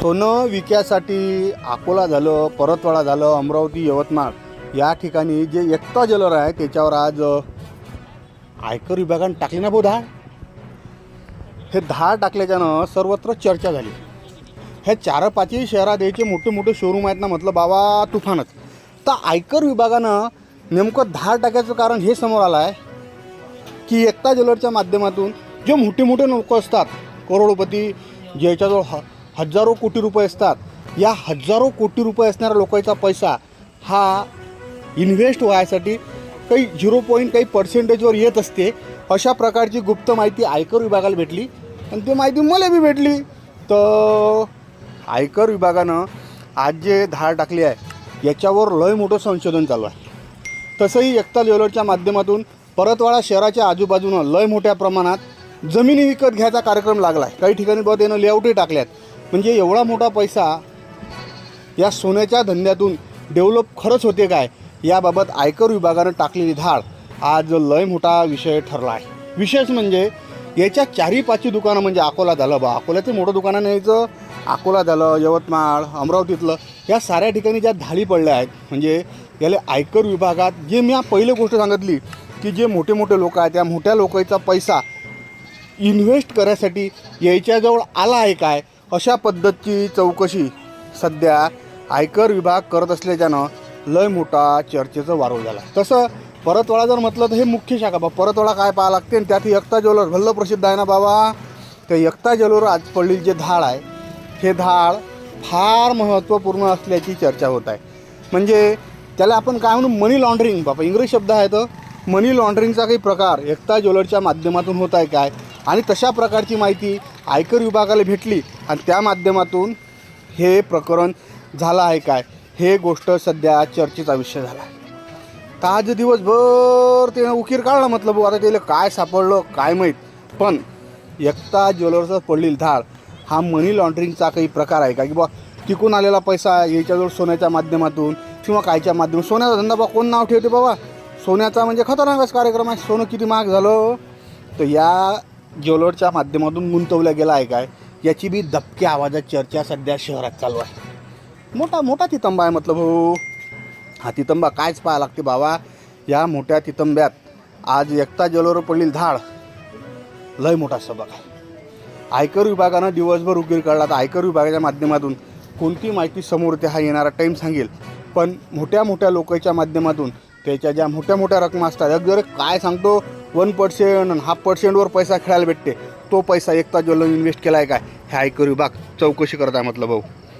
सोनं विक्यासाठी अकोला झालं परतवाडा झालं अमरावती यवतमाळ या ठिकाणी जे एकता ज्वेलर आहे त्याच्यावर आज आयकर विभागाने टाकले ना भाऊ धाड हे धाड टाकल्याच्यानं सर्वत्र चर्चा झाली. हे चार पाचही शहरात याचे मोठे मोठे शोरूम आहेत ना म्हटलं बाबा तुफानच. तर आयकर विभागानं नेमकं धाड टाकायचं कारण हे समोर आलं आहे की एकता ज्वेलरच्या माध्यमातून जे मोठे मोठे लोक असतात करोडपती ज्याच्याजवळ ह हजारो कोटी रुपये असतात. या हजारो कोटी रुपये असणाऱ्या लोकांचा पैसा हा इन्व्हेस्ट व्हायसाठी काही झिरो पॉईंट काही पर्सेंटेजवर येत असते. अशा प्रकारची गुप्त माहिती आयकर विभागाला भेटली. आणि ती माहिती मला बी भेटली. तर आयकर विभागानं आज जे धाड टाकली आहे याच्यावर लय मोठं संशोधन चालू आहे. तसंही एकता ज्वेलरच्या माध्यमातून परतवाडा शहराच्या आजूबाजूनं लय मोठ्या प्रमाणात जमिनी विकत घ्यायचा कार्यक्रम लागला आहे काही ठिकाणी बघ त्यानं लेआउटही टाकल्यात. म्हणजे एवढा मोठा पैसा या सोन्याच्या धंद्यातून डेव्हलप खरंच होते काय? याबाबत आयकर विभागानं टाकलेली धाड आज लय मोठा विषय ठरला आहे. विशेष म्हणजे याच्या चारी पाचही दुकानं म्हणजे अकोला झालं बा. अकोल्याचं मोठं दुकानं न्यायचं अकोला झालं यवतमाळ अमरावतीतलं या साऱ्या ठिकाणी ज्या धाडी पडल्या आहेत म्हणजे याला आयकर विभागात जे मी पहिली गोष्ट सांगितली की जे मोठे मोठे लोक आहेत त्या मोठ्या लोकांचा पैसा इन्व्हेस्ट करायसाठी याच्याजवळ आला आहे काय? अशा पद्धतीची चौकशी सध्या आयकर विभाग करत असल्याच्यानं लय मोठा चर्चेचं वारू झाला. तसं परतवाडा जर म्हटलं तर हे मुख्य शाखा बा परतवाडा काय पाहावं लागते? आणि त्यात एकता ज्वेलर भल्लं प्रसिद्ध आहे ना बाबा? त्या एकता ज्वेलर आज पडलेली जे धाड आहे हे धाड फार महत्त्वपूर्ण असल्याची चर्चा होत आहे. म्हणजे त्याला आपण काय म्हणू? मनी लॉन्ड्रिंग बाबा इंग्रजी शब्द आहे तर मनी लॉन्ड्रिंगचा काही प्रकार एकता ज्वेलरच्या माध्यमातून होत आहे काय? आणि तशा प्रकारची माहिती आयकर विभागाला भेटली आणि त्या माध्यमातून हे प्रकरण झालं आहे काय? हे गोष्ट सध्या चर्चेचा विषय झाला आहे. ताज दिवसभर ते उकीर काढला म्हटलं भाऊ आता त्याला काय सापडलं काय माहीत? पण एकता ज्वेलर्सच पडलेली धाड हा मनी लॉन्ड्रिंगचा काही प्रकार आहे का? की बा टिकून आलेला पैसा याच्याजवळ सोन्याच्या माध्यमातून किंवा कायच्या माध्यमातून सोन्याचा धंदा बा कोण नाव ठेवते बाबा? सोन्याचा म्हणजे खतरनाकच कार्यक्रम आहे. सोनं किती महाग झालं? तर या ज्वेलरच्या माध्यमातून गुंतवला गेला आहे काय? याची बी दबक्या आवाजात चर्चा सध्या शहरात चालू आहे. मोठा मोठा तितंबा आहे मतलब हो हा तितंबा कायच पाहा लागते बाबा. या मोठ्या तितंब्यात आज एकता ज्वेलर पडलेली धाड. लय मोठा सबक आहे. आयकर विभागानं दिवसभर उकीर काढला तर आयकर विभागाच्या माध्यमातून कोणती माहिती समोर ते हा येणारा टाईम सांगेल. पण मोठ्या मोठ्या लोकांच्या माध्यमातून त्याच्या ज्या मोठ्या मोठ्या रकमा असतात अगदी काय सांगतो वन पर्सेंट हाफ पर्सेंटवर पैसा खेळायला भेटते तो पैसा एकता ज्वेलर इन्व्हेस्ट केला आहे काय हे ऐकू विभाग चौकशी करत आहे म्हटलं भाऊ.